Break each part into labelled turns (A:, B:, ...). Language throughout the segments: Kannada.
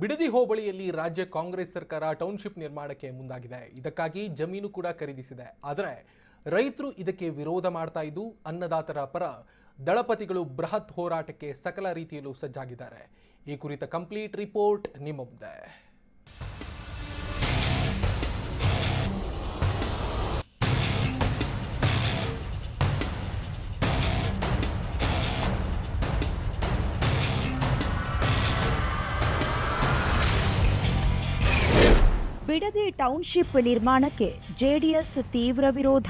A: ಬಿಡದಿ ಹೋಬಳಿಯಲ್ಲಿ ರಾಜ್ಯ ಕಾಂಗ್ರೆಸ್ ಸರ್ಕಾರ ಟೌನ್ಶಿಪ್ ನಿರ್ಮಾಣಕ್ಕೆ ಮುಂದಾಗಿದೆ. ಇದಕ್ಕಾಗಿ ಜಮೀನು ಕೂಡ ಖರೀದಿಸಿದೆ. ಆದರೆ ರೈತರು ಇದಕ್ಕೆ ವಿರೋಧ ಮಾಡ್ತಾ ಇದ್ದು, ಅನ್ನದಾತರ ಪರ ದಳಪತಿಗಳು ಬೃಹತ್ ಹೋರಾಟಕ್ಕೆ ಸಕಲ ರೀತಿಯಲ್ಲೂ ಸಜ್ಜಾಗಿದ್ದಾರೆ. ಈ ಕುರಿತ ಕಂಪ್ಲೀಟ್ ರಿಪೋರ್ಟ್ ನಿಮ್ಮ ಮುಂದೆ.
B: ಬಿಡದಿ ಟೌನ್ಶಿಪ್ ನಿರ್ಮಾಣಕ್ಕೆ ಜೆಡಿಎಸ್ ತೀವ್ರ ವಿರೋಧ.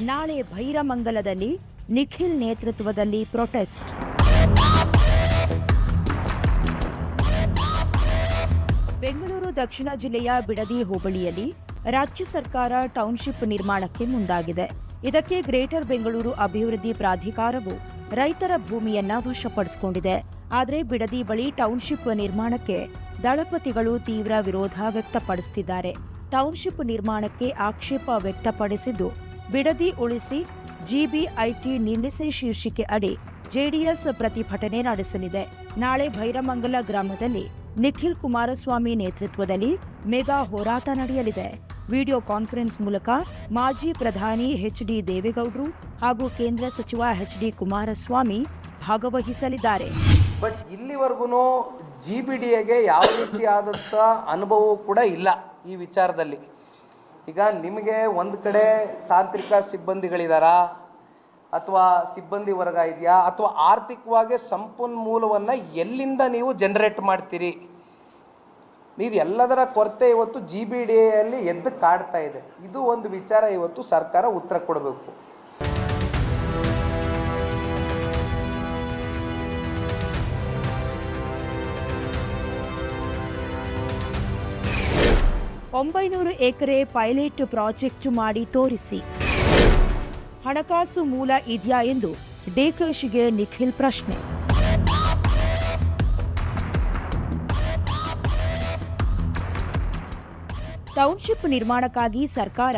B: ನಾಳೆ ಭೈರಮಂಗಲದಲ್ಲಿ ನಿಖಿಲ್ ನೇತೃತ್ವದಲ್ಲಿ ಪ್ರೊಟೆಸ್ಟ್. ಬೆಂಗಳೂರು ದಕ್ಷಿಣ ಜಿಲ್ಲೆಯ ಬಿಡದಿ ಹೋಬಳಿಯಲ್ಲಿ ರಾಜ್ಯ ಸರ್ಕಾರ ಟೌನ್ಶಿಪ್ ನಿರ್ಮಾಣಕ್ಕೆ ಮುಂದಾಗಿದೆ. ಇದಕ್ಕೆ ಗ್ರೇಟರ್ ಬೆಂಗಳೂರು ಅಭಿವೃದ್ಧಿ ಪ್ರಾಧಿಕಾರವು ರೈತರ ಭೂಮಿಯನ್ನ ವಶಪಡಿಸಿಕೊಂಡಿದೆ. ಆದರೆ ಬಿಡದಿ ಬಳಿ ಟೌನ್ಶಿಪ್ ನಿರ್ಮಾಣಕ್ಕೆ ದಳಪತಿಗಳು ತೀವ್ರ ವಿರೋಧ ವ್ಯಕ್ತಪಡಿಸುತ್ತಿದ್ದಾರೆ. ಟೌನ್ಶಿಪ್ ನಿರ್ಮಾಣಕ್ಕೆ ಆಕ್ಷೇಪ ವ್ಯಕ್ತಪಡಿಸಿದ್ದು, ಬಿಡದಿ ಉಳಿಸಿ ಜಿಬಿಐಟಿ ನಿಲ್ಲಿಸಿ ಶೀರ್ಷಿಕೆ ಅಡಿ ಜೆಡಿಎಸ್ ಪ್ರತಿಭಟನೆ ನಡೆಸಲಿದೆ. ನಾಳೆ ಭೈರಮಂಗಲ ಗ್ರಾಮದಲ್ಲಿ ನಿಖಿಲ್ ಕುಮಾರಸ್ವಾಮಿ ನೇತೃತ್ವದಲ್ಲಿ ಮೆಗಾ ಹೋರಾಟ ನಡೆಯಲಿದೆ. ವಿಡಿಯೋ ಕಾನ್ಫರೆನ್ಸ್ ಮೂಲಕ ಮಾಜಿ ಪ್ರಧಾನಿ ಎಚ್ ಡಿ ದೇವೇಗೌಡರು ಹಾಗೂ ಕೇಂದ್ರ ಸಚಿವ ಎಚ್ ಡಿ ಕುಮಾರಸ್ವಾಮಿ ಭಾಗವಹಿಸಲಿದ್ದಾರೆ.
C: ಬಟ್ ಇಲ್ಲಿವರೆಗೂ ಜಿ ಬಿ ಡಿ ಎಗೆ ಯಾವ ರೀತಿಯಾದಂಥ ಅನುಭವವೂ ಕೂಡ ಇಲ್ಲ ಈ ವಿಚಾರದಲ್ಲಿ. ಈಗ ನಿಮಗೆ ಒಂದು ಕಡೆ ತಾಂತ್ರಿಕ ಸಿಬ್ಬಂದಿಗಳಿದಾರಾ, ಅಥವಾ ಸಿಬ್ಬಂದಿ ವರ್ಗ ಇದೆಯಾ, ಅಥವಾ ಆರ್ಥಿಕವಾಗಿ ಸಂಪನ್ಮೂಲವನ್ನು ಎಲ್ಲಿಂದ ನೀವು ಜನರೇಟ್ ಮಾಡ್ತೀರಿ? ಇದು ಎಲ್ಲದರ ಕೊರತೆ ಇವತ್ತು ಜಿ ಬಿ ಡಿ ಎಲ್ಲಿ ಎದ್ದು ಕಾಡ್ತಾ ಇದೆ. ಇದು ಒಂದು ವಿಚಾರ ಇವತ್ತು ಸರ್ಕಾರ ಉತ್ತರ ಕೊಡಬೇಕು.
B: ಒಂಬೈನೂರು ಎಕರೆ ಪೈಲಟ್ ಪ್ರಾಜೆಕ್ಟ್ ಮಾಡಿ ತೋರಿಸಿ. ಹಣಕಾಸು ಮೂಲ ಇದೆಯಾ ಎಂದು ಡೇಕೇಶ್ಗೆ ನಿಖಿಲ್ ಪ್ರಶ್ನೆ. ಟೌನ್ಶಿಪ್ ನಿರ್ಮಾಣಕ್ಕಾಗಿ ಸರ್ಕಾರ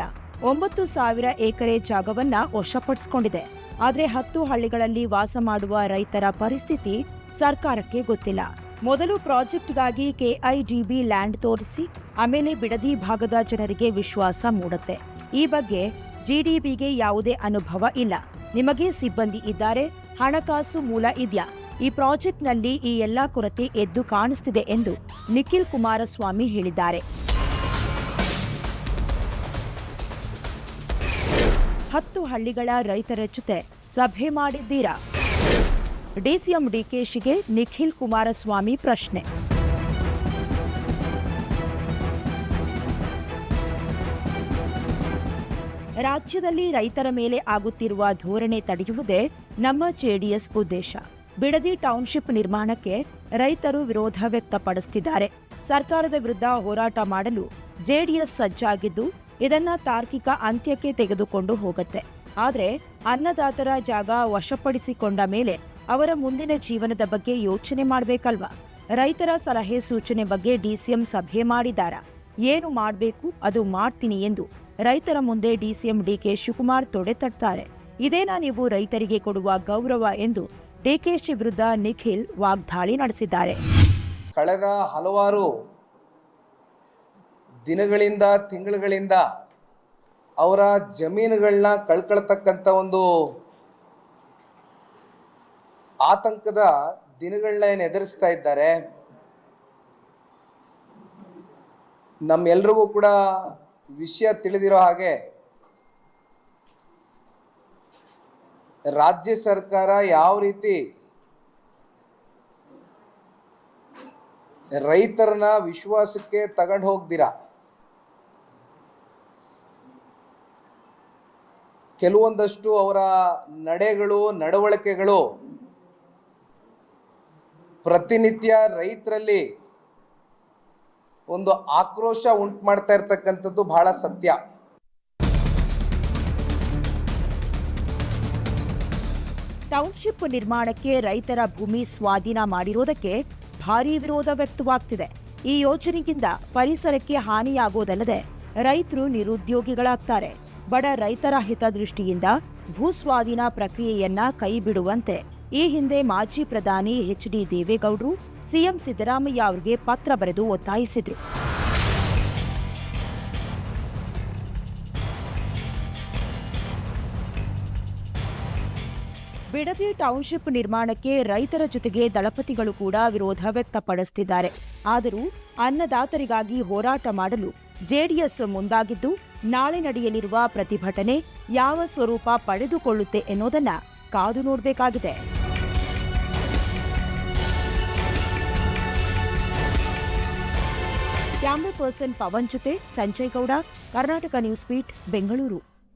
B: ಒಂಬತ್ತು ಸಾವಿರ ಎಕರೆ ಜಾಗವನ್ನ ವಶಪಡಿಸಿಕೊಂಡಿದೆ. ಆದರೆ ಹತ್ತು ಹಳ್ಳಿಗಳಲ್ಲಿ ವಾಸ ಮಾಡುವ ರೈತರ ಪರಿಸ್ಥಿತಿ ಸರ್ಕಾರಕ್ಕೆ ಗೊತ್ತಿಲ್ಲ. ಮೊದಲು ಪ್ರಾಜೆಕ್ಟ್ಗಾಗಿ ಕೆಐಡಿಬಿ ಲ್ಯಾಂಡ್ ತೋರಿಸಿ, ಆಮೇಲೆ ಬಿಡದಿ ಭಾಗದ ಜನರಿಗೆ ವಿಶ್ವಾಸ ಮೂಡುತ್ತೆ. ಈ ಬಗ್ಗೆ ಜಿಡಿಬಿಗೆ ಯಾವುದೇ ಅನುಭವ ಇಲ್ಲ. ನಿಮಗೆ ಸಿಬ್ಬಂದಿ ಇದ್ದಾರೆ, ಹಣಕಾಸು ಮೂಲ ಇದೆಯಾ. ಈ ಪ್ರಾಜೆಕ್ಟ್ನಲ್ಲಿ ಈ ಎಲ್ಲಾ ಕೊರತೆ ಎದ್ದು ಕಾಣಿಸ್ತಿದೆ ಎಂದು ನಿಖಿಲ್ ಕುಮಾರಸ್ವಾಮಿ ಹೇಳಿದ್ದಾರೆ. ಹತ್ತು ಹಳ್ಳಿಗಳ ರೈತರ ಜೊತೆ ಸಭೆ ಮಾಡಿದ್ದೀರಾ? ಡಿಸಿಎಂ ಡಿಕೆಶಿಗೆ ನಿಖಿಲ್ ಕುಮಾರಸ್ವಾಮಿ ಪ್ರಶ್ನೆ. ರಾಜ್ಯದಲ್ಲಿ ರೈತರ ಮೇಲೆ ಆಗುತ್ತಿರುವ ಧೋರಣೆ ತಡೆಯುವುದೇ ನಮ್ಮ ಜೆಡಿಎಸ್ ಉದ್ದೇಶ. ಬಿಡದಿ ಟೌನ್ಶಿಪ್ ನಿರ್ಮಾಣಕ್ಕೆ ರೈತರು ವಿರೋಧ ವ್ಯಕ್ತಪಡಿಸುತ್ತಿದ್ದಾರೆ ಸರ್ಕಾರದ ವಿರುದ್ಧ ಹೋರಾಟ ಮಾಡಲು ಜೆಡಿಎಸ್ ಸಜ್ಜಾಗಿದ್ದು, ಇದನ್ನ ತಾರ್ಕಿಕ ಅಂತ್ಯಕ್ಕೆ ತೆಗೆದುಕೊಂಡು ಹೋಗುತ್ತೆ. ಆದರೆ ಅನ್ನದಾತರ ಜಾಗ ವಶಪಡಿಸಿಕೊಂಡ ಮೇಲೆ ಅವರ ಮುಂದಿನ ಜೀವನದ ಬಗ್ಗೆ ಯೋಚನೆ ಮಾಡಬೇಕಲ್ವಾ? ರೈತರ ಸಲಹೆ ಸೂಚನೆ ಬಗ್ಗೆ ಡಿಸಿಎಂ ಸಭೆ ಮಾಡಿದಾರ? ಏನು ಮಾಡಬೇಕು, ಅದು ಮಾಡ್ತೀನಿ ಎಂದು ರೈತರ ಮುಂದೆ ಡಿಸಿಎಂ ಡಿಕೆ ಶಿವಕುಮಾರ್ ತೊಡೆ ತಟ್ತಾರೆ. ಇದೇನಾ ನೀವು ರೈತರಿಗೆ ಕೊಡುವ ಗೌರವ ಎಂದು ಡಿಕೆಶಿ ವಿರುದ್ಧ ನಿಖಿಲ್ ವಾಗ್ದಾಳಿ ನಡೆಸಿದ್ದಾರೆ.
C: ಕಳೆದ ಹಲವಾರು ದಿನಗಳಿಂದ, ತಿಂಗಳುಗಳಿಂದ ಅವರ ಜಮೀನುಗಳನ್ನ ಕಳ್ಕೊಳ್ತಕ್ಕಂಥ ಒಂದು ಆತಂಕದ ದಿನಗಳನ್ನ ಏನು ಎದುರಿಸ್ತಾ ಇದ್ದಾರೆ. ನಮ್ಮೆಲ್ರಿಗೂ ಕೂಡ ವಿಷಯ ತಿಳಿದಿರೋ ಹಾಗೆ ರಾಜ್ಯ ಸರ್ಕಾರ ಯಾವ ರೀತಿ ರೈತರನ್ನ ವಿಶ್ವಾಸಕ್ಕೆ ತಗೊಂಡು ಹೋಗ್ದಿರಾ? ಕೆಲವೊಂದಷ್ಟು ಅವರ ನಡೆಗಳು, ನಡವಳಿಕೆಗಳು ಪ್ರತಿನಿತ್ಯ ರೈತರಲ್ಲಿ ಒಂದು ಆಕ್ರೋಶ ಉಂಟು ಮಾಡ್ತಾ ಇರ್ತಕ್ಕಂಥದ್ದು ಬಹಳ ಸತ್ಯ.
B: ಟೌನ್ಶಿಪ್ ನಿರ್ಮಾಣಕ್ಕೆ ರೈತರ ಭೂಮಿ ಸ್ವಾಧೀನ ಮಾಡಿರೋದಕ್ಕೆ ಭಾರೀ ವಿರೋಧ ವ್ಯಕ್ತವಾಗ್ತಿದೆ. ಈ ಯೋಜನೆಯಿಂದ ಪರಿಸರಕ್ಕೆ ಹಾನಿಯಾಗೋದಲ್ಲದೆ ರೈತರು ನಿರುದ್ಯೋಗಿಗಳಾಗ್ತಾರೆ. ಬಡ ರೈತರ ಹಿತದೃಷ್ಟಿಯಿಂದ ಭೂಸ್ವಾಧೀನ ಪ್ರಕ್ರಿಯೆಯನ್ನ ಕೈಬಿಡುವಂತೆ ಈ ಹಿಂದೆ ಮಾಜಿ ಪ್ರಧಾನಿ ಎಚ್ ಡಿ ದೇವೇಗೌಡರು ಸಿಎಂ ಸಿದ್ದರಾಮಯ್ಯ ಅವರಿಗೆ ಪತ್ರ ಬರೆದು ಒತ್ತಾಯಿಸಿದ್ರು. ಬಿಡದಿ ಟೌನ್ಶಿಪ್ ನಿರ್ಮಾಣಕ್ಕೆ ರೈತರ ಜೊತೆಗೆ ದಳಪತಿಗಳು ಕೂಡ ವಿರೋಧ ವ್ಯಕ್ತಪಡಿಸುತ್ತಿದ್ದಾರೆ ಆದರೂ ಅನ್ನದಾತರಿಗಾಗಿ ಹೋರಾಟ ಮಾಡಲು ಜೆಡಿಎಸ್ ಮುಂದಾಗಿದ್ದು, ನಾಳೆ ನಡೆಯಲಿರುವ ಪ್ರತಿಭಟನೆ ಯಾವ ಸ್ವರೂಪ ಪಡೆದುಕೊಳ್ಳುತ್ತೆ ಎನ್ನುವುದನ್ನ ಕಾದು ನೋಡಬೇಕಾಗಿದೆ. ಕ್ಯಾಮ್ರಾ ಪರ್ಸನ್ ಪವನ್ ಜೊತೆ ಸಂಜಯ್ ಗೌಡ ಕರ್ನಾಟಕ ನ್ಯೂಸ್ ಬೀಟ್ ಬೆಂಗಳೂರು.